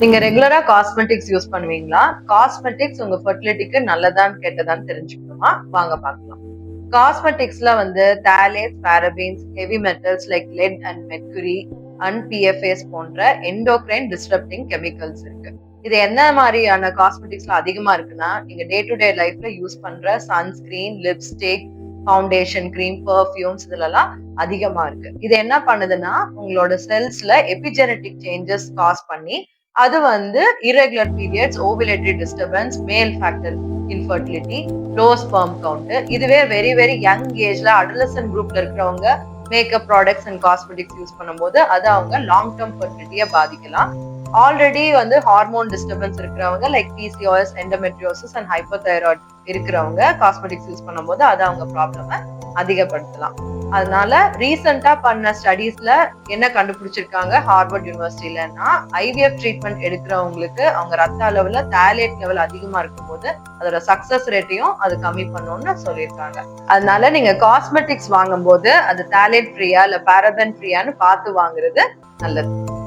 நீங்க ரெகுலரா cosmetics use பண்ணுவீங்களா? காஸ்மெட்டிக்ஸ் உங்க ஃபர்டிலிட்டிக்கு நல்லதான்னு கெட்டதான்னு தெரிஞ்சுக்கணுமா? வாங்க பார்க்கலாம். காஸ்மெட்டிக்ஸ்ல வந்து phthalates parabens heavy metals like lead and mercury and PFAS போன்ற எண்டோக்ரைன் டிஸ்டர்பிங் கெமிக்கல்ஸ் இருக்கு. இது என்ன மாதிரியான காஸ்மெட்டிக்ஸ்ல அதிகமா இருக்குன்னா நீங்க டே டு டே லைஃப்ல யூஸ் பண்ற sunscreen lipstick foundation cream perfumes இதுலலாம் அதிகமா இருக்கு. இது என்ன பண்ணுதுன்னா உங்களோட செல்ஸ்ல எபிஜெனட்டிக் சேஞ்சஸ் காஸ் பண்ணி அது வந்து irregular periods ovulatory disturbance male factor infertility low sperm count இதுவே வெரி வெரி யங் ஏஜ்ல அடலசன் குரூப்ல இருக்கிறவங்க makeup products and cosmetics use பண்ணும்போது அது அவங்க லாங் டேர்ம் ஃபர்டிலிட்டியை பாதிக்கலாம். ஆல்ரெடி வந்து ஹார்மோன் டிஸ்டர்பன்ஸ் இருக்கிறவங்க like PCOS endometriosis and hypothyroid இருக்கிறவங்க காஸ்மெட்டிக்ஸ் யூஸ் பண்ணும்போது அது அவங்க ப்ராப்ளமை அதிகப்படுத்தலாம். அதனால ரீசெண்டா பண்ண ஸ்டடீஸ்ல என்ன கண்டுபிடிச்சிருக்காங்க ஹார்வர்ட் யூனிவர்சிட்டிலன்னா ஐவிஎஃப் ட்ரீட்மெண்ட் எடுக்கிறவங்களுக்கு அவங்க ரத்த அளவுல தேலேட் லெவல் அதிகமா இருக்கும்போது அதோட சக்சஸ் ரேட்டையும் அது கம்மி பண்ணும்னு சொல்லியிருக்காங்க. அதனால நீங்க காஸ்மெட்டிக்ஸ் வாங்கும்போது அது தேலேட் ஃப்ரீயா இல்ல பாரபன் ஃப்ரீயான்னு பார்த்து வாங்குறது நல்லது.